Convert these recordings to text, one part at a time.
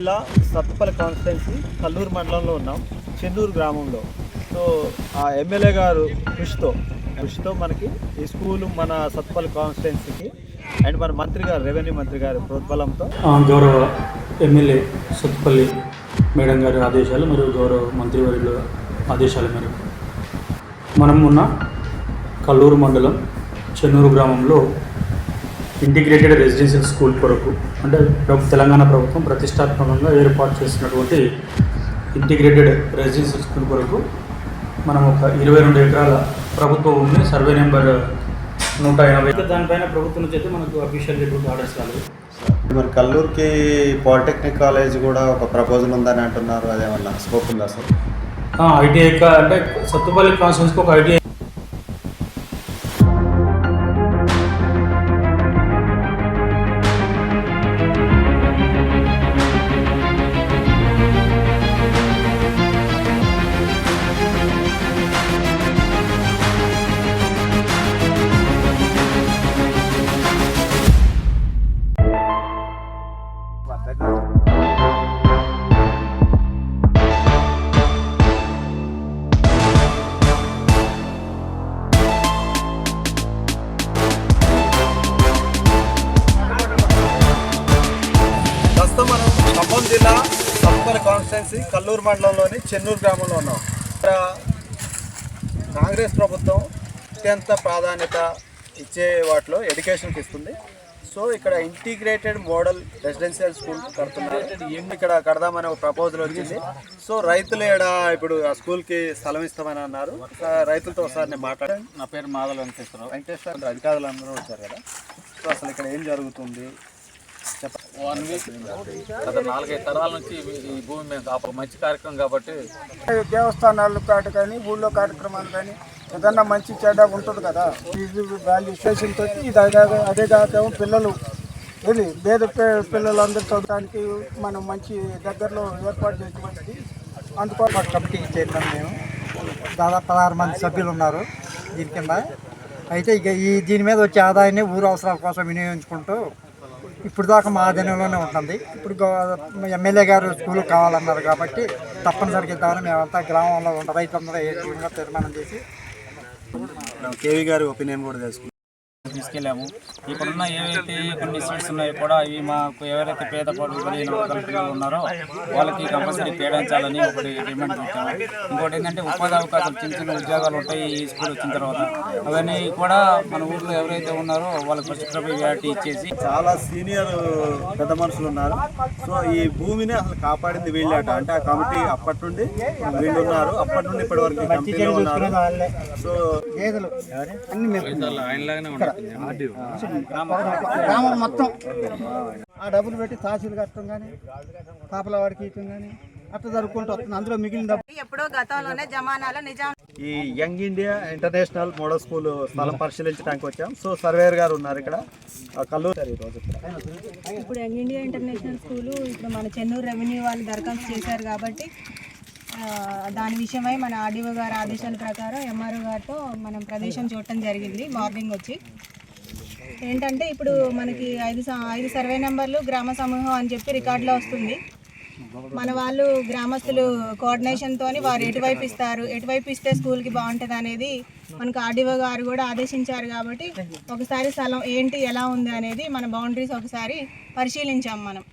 జిల్లా సత్తుపల్లి కాన్స్టిట్యున్సీ కల్లూరు మండలంలో ఉన్నాం చెన్నూరు గ్రామంలో. సో ఆ ఎమ్మెల్యే గారు కృషితో కృషితో మనకి ఈ స్కూల్ మన సత్తుపల్లి కాన్స్టిట్యున్సీకి అండ్ మన మంత్రి గారు రెవెన్యూ మంత్రి గారి ప్రోద్బలంతో గౌరవ ఎమ్మెల్యే సత్తుపల్లి మేడం గారి ఆదేశాలు మరియు గౌరవ మంత్రివర్యుల ఆదేశాల మేరకు మనం ఉన్న కల్లూరు మండలం చెన్నూరు గ్రామంలో ఇంటిగ్రేటెడ్ రెసిడెన్షియల్ స్కూల్ కొరకు అంటే తెలంగాణ ప్రభుత్వం ప్రతిష్టాత్మకంగా ఏర్పాటు చేసినటువంటి ఇంటిగ్రేటెడ్ రెసిడెన్షియల్ స్కూల్ కొరకు మనం ఒక ఇరవై రెండు ఎకరాల ప్రభుత్వ భూమిని సర్వే నెంబర్ నూట ఎనభై. దానిపైన ప్రభుత్వం నుంచి అయితే మనకు అఫీషియల్ ఆర్డర్స్ రాలేదు. మరి కల్లూరుకి పాలిటెక్నిక్ కాలేజ్ కూడా ఒక ప్రపోజల్ ఉందని అంటున్నారు. అదేమన్నా స్కోప్ ఉందా సార్? ఐటీఐ అంటే సత్తుపల్లి కాన్స్టిట్యూన్స్కి ఒక ఐటీఐ సత్తుపల్లి కల్లూరు మండలంలోని చెన్నూరు గ్రామంలో ఉన్నాం. ఇక్కడ కాంగ్రెస్ ప్రభుత్వం అత్యంత ప్రాధాన్యత ఇచ్చే వాటిలో ఎడ్యుకేషన్కి ఇస్తుంది. సో ఇక్కడ ఇంటిగ్రేటెడ్ మోడల్ రెసిడెన్షియల్ స్కూల్ కడుతున్నారు. ఇక్కడ కడదామనే ఒక ప్రపోజల్ వచ్చింది. సో రైతులు ఇక్కడ ఇప్పుడు ఆ స్కూల్కి స్థలం ఇస్తామని అన్నారు. రైతులతో ఒకసారి నేను మాట్లాడాను నా పేరు మాదల వెంకటేశ్వరరావు. వెంకటేశ్వర అధికారులు అందరూ వచ్చారు కదా. సో అసలు ఇక్కడ ఏం జరుగుతుంది? వన్ వీక్ గత నాలుగైదు తరాల నుంచి ఈ- భూమి మేము మంచి కార్యక్రమం కాబట్టి దేవస్థానాలు కాటు కానీ ఊళ్ళో కార్యక్రమాలు కానీ ఏదన్నా మంచి చెడ్డ ఉంటుంది కదా ఇది వాల్యూ స్టేషన్ ఇది అదే అదే కాక పిల్లలు ఇది పేద పిల్లలందరూ చదవడానికి మనం మంచి దగ్గరలో ఏర్పాటు చేసినది అందుకోసం మా కమిటీకి చేరినాం మేము దాదాపు పదహారు మంది సభ్యులు ఉన్నారు దీని కింద. అయితే ఇక ఈ దీని మీద వచ్చే ఆదాయాన్ని ఊరు అవసరాల కోసం వినియోగించుకుంటూ ఇప్పుడు దాకా మా ఆధీనంలోనే ఉంటుంది. ఇప్పుడు గో- ఎమ్మెల్యే గారు స్కూల్ కావాలన్నారు కాబట్టి తప్పనిసరిగా ఇద్దామని మేమంతా గ్రామంలో ఉన్న రైతులందరూ ఏ విధంగా తీర్మానం చేసి కేవీ గారి ఒపీనియన్ కూడా తెలుసుకుందాం. తీసుకెళ్ళాము. ఇప్పుడున్న ఏవైతే కొన్ని సీట్స్ ఉన్నాయో కూడా ఇవి మాకు ఎవరైతే పేద పిల్లలు ఉన్నారో వాళ్ళకి కంపల్సరీ కేటాయించాలని ఒకటి డిమాండ్ పెట్టాము. ఇంకోటి ఏంటంటే ఉపాధి అవకాశాలు చిన్న చిన్న ఉద్యోగాలు ఉంటాయి ఈ స్కూల్ వచ్చిన తర్వాత. అవన్నీ కూడా మన ఊర్లో ఎవరైతే ఉన్నారో వాళ్ళకి ఫస్ట్ ప్రియారిటీ ఇచ్చేసి చాలా సీనియర్ పెద్ద మనుషులు ఉన్నారు. సో ఈ భూమిని అసలు కాపాడింది వీళ్ళట. అంటే ఆ కమిటీ అప్పటి నుండి వీళ్ళు ఉన్నారు. అప్పటి నుండి ఇప్పటి వరకు సో అన్ని గ్రామం మొత్తం. ఆ డబ్బులు పెట్టి తహసీల్ కట్టడం కానీ కాపలా వాడికి ఇవ్వటం కానీ అట్లా జరుపుకుంటూ వస్తుంది అందులో మిగిలిన డబ్బు ఎప్పుడో గతంలోనే జమానాలో నిజాం ఈ young India international model school స్థలం పరిశీలించడానికి వచ్చాం. సో సర్వేయర్ గారు ఉన్నారు ఇక్కడ. ఆ కల్లూరు ఈ రోజు ఇక్కడ. ఇప్పుడు యంగ్ ఇండియా ఇంటర్నేషనల్ స్కూలు ఇప్పుడు మన చెన్నూరు రెవెన్యూ వాళ్ళు దరఖాస్తు చేశారు కాబట్టి దాని విషయమై మన ఆర్డీఓ గారి ఆదేశాల ప్రకారం ఎంఆర్ఓ గారితో మనం ప్రదేశం చూడటం జరిగింది మార్నింగ్ వచ్చి. ఏంటంటే ఇప్పుడు మనకి ఐదు స- ఐదు సర్వే నెంబర్లు గ్రామ సమూహం అని చెప్పి రికార్డులో వస్తుంది. మన వాళ్ళు గ్రామస్తులు కోఆర్డినేషన్తో వారు ఎటువైపు ఇస్తారు ఎటువైపు ఇస్తే స్కూల్కి బాగుంటుంది అనేది మనకు ఆర్డీఓ గారు కూడా ఆదేశించారు కాబట్టి ఒకసారి స్థలం ఏంటి ఎలా ఉంది అనేది మన బౌండరీస్ ఒకసారి పరిశీలించాం మనం.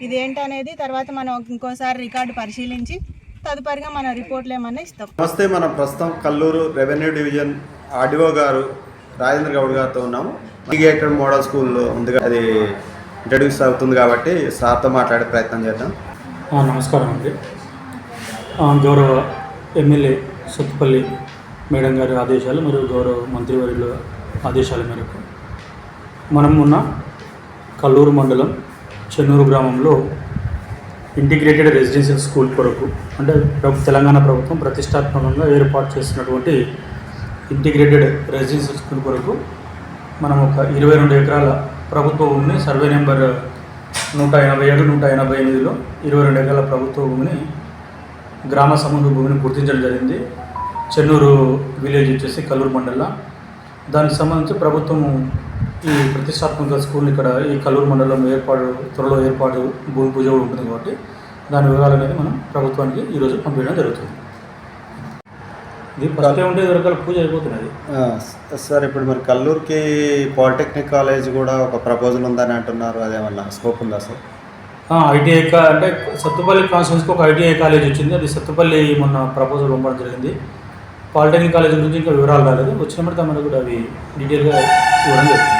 ఇది ఏంటనేది తర్వాత మనం ఇంకోసారి రికార్డు పరిశీలించి తదుపరిగా మన రిపోర్ట్లు ఏమన్నా ఇస్తాం. నమస్తే మనం ప్రస్తుతం కల్లూరు రెవెన్యూ డివిజన్ ఆర్డీఓ గారు రాజేంద్ర గౌడ్ గారితో ఉన్నాము. ఇంటిగ్రేటెడ్ మోడల్ స్కూల్ ఉంది అది ఇంట్రడ్యూస్ అవుతుంది కాబట్టి సార్తో మాట్లాడే ప్రయత్నం చేద్దాం. ఆ, నమస్కారం అండి. గౌరవ ఎమ్మెల్యే సత్తుపల్లి మేడం గారి ఆదేశాలు మరియు గౌరవ మంత్రివర్యుల ఆదేశాల మేరకు మనం ఉన్న కల్లూరు మండలం చెన్నూరు గ్రామంలో ఇంటిగ్రేటెడ్ రెసిడెన్షియల్ స్కూల్ కొరకు అంటే తెలంగాణ ప్రభుత్వం ప్రతిష్టాత్మకంగా ఏర్పాటు చేసినటువంటి ఇంటిగ్రేటెడ్ రెసిడెన్షియల్ స్కూల్ కొరకు మనం ఒక ఇరవై రెండు ఎకరాల ప్రభుత్వ భూమిని సర్వే నెంబర్ నూట ఎనభై ఏడు నూట ఎనభై ఎనిమిదిలో ఇరవై రెండు ఎకరాల ప్రభుత్వ భూమిని గ్రామ సమూహ భూమిని గుర్తించడం జరిగింది. చెన్నూరు విలేజ్ వచ్చేసి కల్లూరు మండలం. దానికి సంబంధించి ప్రభుత్వం ఈ ప్రతిష్టాత్మక స్కూల్ ఇక్కడ ఈ కల్లూరు మండలం ఏర్పాటు త్వరలో ఏర్పాటు భూమి పూజ కూడా ఉంటుంది కాబట్టి దాని వివరాలు అనేది మనం ప్రభుత్వానికి ఈరోజు పంపించడం జరుగుతుంది. ఇది ఫస్ట్ ఉంటే రకాల పూజ అయిపోతున్నది. సార్ ఇప్పుడు మరి కల్లూరుకి పాలిటెక్నిక్ కాలేజ్ కూడా ఒక ప్రపోజల్ ఉందని అంటున్నారు. అదేమన్నా స్కోప్ ఉందా సార్? ఐటీఐ కా అంటే సత్తుపల్లి కాన్స్టిట్యూన్స్కి ఒక ఐటీఐ కాలేజ్ వచ్చింది. అది సత్తుపల్లి మొన్న ప్రపోజల్ పంపడం జరిగింది. పాలిటెక్నిక్ కాలేజ్ గురించి ఇంకా వివరాలు రాలేదు. వచ్చినప్పుడు మనకు కూడా అవి డీటెయిల్గా ఇవ్వడం జరుగుతుంది.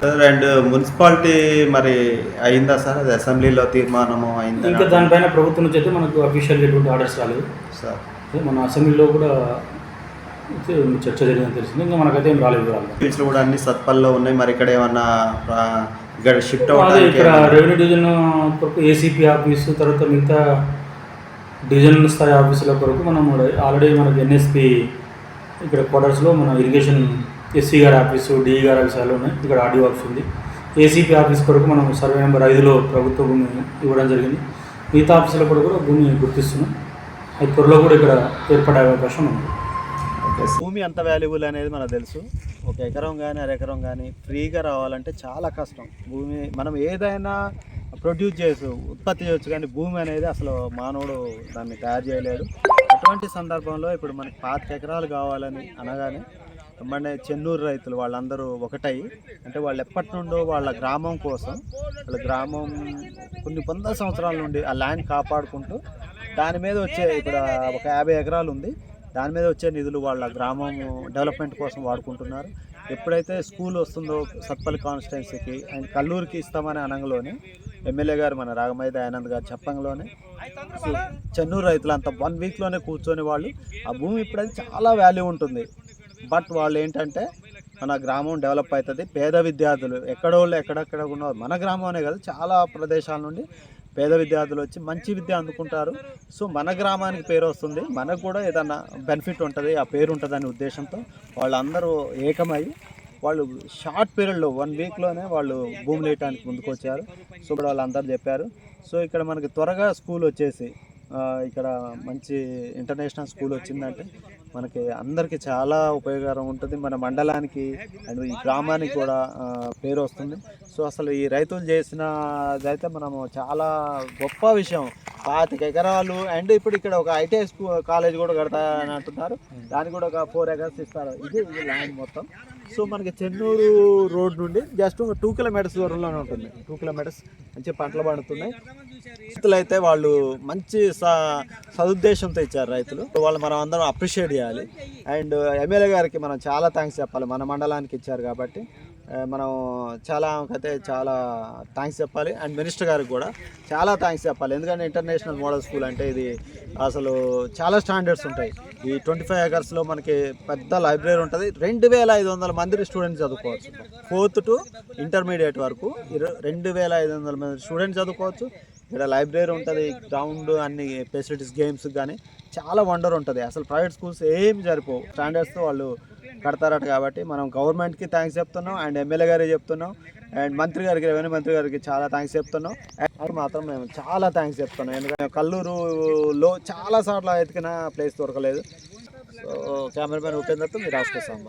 సార్ అండ్ మున్సిపాలిటీ మరి అయిందా సార్? అది అసెంబ్లీలో తీర్మానము అయిందా? ఇంకా దానిపైన ప్రభుత్వం నుంచి అయితే మనకు అఫీషియల్గా ఎటువంటి ఆర్డర్స్ రాలేదు. సార్. మన అసెంబ్లీలో కూడా చర్చ జరిగిందని తెలిసింది. ఇంకా మనకైతే ఏం రాలేదు వివరాలు. ఫీల్డ్స్ కూడా అన్ని సత్పల్లో ఉన్నాయి. మరి ఇక్కడ ఏమన్నా ఇక్కడ షిఫ్ట్ అవ్వడానికి ఇక్కడ రెవెన్యూ డివిజన్ ఏసీపీ ఆఫీసు తర్వాత మిగతా డివిజన్ స్థాయి ఆఫీసుల కొరకు మనం ఆల్రెడీ మనకి ఎన్ఎస్పి ఇక్కడ క్వార్టర్స్లో మన ఇరిగేషన్ ఎస్సీ గారి ఆఫీసు డిఈ గారి ఆఫీసాలు ఉన్నాయి. ఇక్కడ ఆర్డీఓ ఆఫీస్ ఉంది. ఏసీపీ ఆఫీస్ కొరకు మనం సర్వే నెంబర్ ఐదులో ప్రభుత్వ భూమి ఇవ్వడం జరిగింది. మిగతా ఆఫీసుల కొరకు కూడా భూమి గుర్తిస్తున్నాం. అది త్వరలో కూడా ఇక్కడ ఏర్పడే అవకాశం ఉంది. భూమి ఎంత వాల్యుబుల్ అనేది మనకు తెలుసు. ఒక ఎకరం కానీ అర ఎకరం కానీ ఫ్రీగా రావాలంటే చాలా కష్టం. భూమి మనం ఏదైనా ప్రొడ్యూస్ చేయొచ్చు ఉత్పత్తి చేయొచ్చు కానీ భూమి అనేది అసలు మానవుడు దాన్ని తయారు చేయలేడు. అటువంటి సందర్భంలో ఇప్పుడు మనకి పాతిక ఎకరాలు కావాలని అనగానే మన చెన్నూరు రైతులు వాళ్ళందరూ ఒకటై అంటే వాళ్ళు ఎప్పటి నుండో వాళ్ళ గ్రామం కోసం వాళ్ళ గ్రామం కొన్ని వందల సంవత్సరాల నుండి ఆ ల్యాండ్ కాపాడుకుంటూ దాని మీద వచ్చే ఇప్పుడు ఒక యాభై ఎకరాలు ఉంది. దాని మీద వచ్చే నిధులు వాళ్ళ గ్రామం డెవలప్మెంట్ కోసం వాడుకుంటున్నారు. ఎప్పుడైతే స్కూల్ వస్తుందో సత్పల్లి కాన్స్టిట్యున్సీకి అండ్ కల్లూరికి ఇస్తామనే అనంగలోనే ఎమ్మెల్యే గారు మన రాగమైద ఆనంద్ గారు చెప్పంలోనే చెన్నూరు రైతులు అంత వన్ వీక్లోనే కూర్చొని వాళ్ళు ఆ భూమి ఇప్పుడైతే చాలా వాల్యూ ఉంటుంది. బట్ వాళ్ళు ఏంటంటే మన గ్రామం డెవలప్ అవుతుంది. పేద విద్యార్థులు ఎక్కడోళ్ళు ఎక్కడెక్కడ ఉన్నారు మన గ్రామం అనే కాదు చాలా ప్రదేశాల నుండి పేద విద్యార్థులు వచ్చి మంచి విద్య అందుకుంటారు. సో మన గ్రామానికి పేరు వస్తుంది. మనకు కూడా ఏదన్నా బెనిఫిట్ ఉంటుంది ఆ పేరు ఉంటుందనే ఉద్దేశంతో వాళ్ళందరూ ఏకమై వాళ్ళు షార్ట్ పీరియడ్లో వన్ వీక్లోనే వాళ్ళు భూమి లేయటానికి ముందుకు వచ్చారు సో ఇప్పుడు వాళ్ళందరూ చెప్పారు. సో ఇక్కడ మనకి త్వరగా స్కూల్ వచ్చేసి ఇక్కడ మంచి ఇంటర్నేషనల్ స్కూల్ వచ్చిందంటే మనకి అందరికీ చాలా ఉపయోగకరం ఉంటుంది. మన మండలానికి అండ్ ఈ గ్రామానికి కూడా పేరు వస్తుంది. సో అసలు ఈ రైతులు చేసిన అయితే మనము చాలా గొప్ప విషయం. పాతిక ఎకరాలు అండ్ ఇప్పుడు ఇక్కడ ఒక ఐటీఐ స్కూల్ కాలేజ్ కూడా కడతారని అంటున్నారు దానికి కూడా ఒక ఫోర్ ఎకర్స్ ఇస్తారు. ఇది ల్యాండ్ మొత్తం. సో మనకి చెన్నూరు రోడ్ నుండి జస్ట్ ఒక టూ కిలోమీటర్స్ దూరంలోనే ఉంటుంది. టూ కిలోమీటర్స్ మంచి పంటలు పండుతున్నాయి. రైతులు అయితే వాళ్ళు మంచి స- సదుద్దేశంతో ఇచ్చారు రైతులు. వాళ్ళు మనం అందరం అప్రిషియేట్ చేయాలి. అండ్ ఎమ్మెల్యే గారికి మనం చాలా థ్యాంక్స్ చెప్పాలి. మన మండలానికి ఇచ్చారు కాబట్టి. మనం చాలా అయితే చాలా థ్యాంక్స్ చెప్పాలి. అండ్ మినిస్టర్ గారికి కూడా చాలా థ్యాంక్స్ చెప్పాలి. ఎందుకంటే ఇంటర్నేషనల్ మోడల్ స్కూల్ అంటే ఇది అసలు చాలా స్టాండర్డ్స్ ఉంటాయి. ఈ ట్వంటీ ఫైవ్ ఎకర్స్లో మనకి పెద్ద లైబ్రరీ ఉంటుంది. రెండు వేల ఐదు వందల మంది స్టూడెంట్స్ చదువుకోవచ్చు. ఫోర్త్ టు ఇంటర్మీడియట్ వరకు రెండు వేల ఐదు వందల మంది స్టూడెంట్స్ చదువుకోవచ్చు. ఇక్కడ లైబ్రరీ ఉంటుంది గ్రౌండ్ అన్ని ఫెసిలిటీస్ గేమ్స్ కానీ చాలా వండర్ ఉంటుంది. అసలు ప్రైవేట్ స్కూల్స్ ఏం జరిపోవు స్టాండర్డ్స్తో వాళ్ళు కడతారట కాబట్టి మనం గవర్నమెంట్కి థ్యాంక్స్ చెప్తున్నాం అండ్ ఎమ్మెల్యే గారికి చెప్తున్నాం అండ్ మంత్రి గారికి రెవెన్యూ మంత్రి గారికి చాలా థ్యాంక్స్ చెప్తున్నాం. అది మాత్రం మేము చాలా థ్యాంక్స్ చెప్తున్నాం. ఎందుకంటే కల్లూరులో చాలా సార్లు ఎతికిన ప్లేస్ దొరకలేదు. సో కెమెరామెన్ ఉపేందర్తో మీరు రాసుకొస్తాం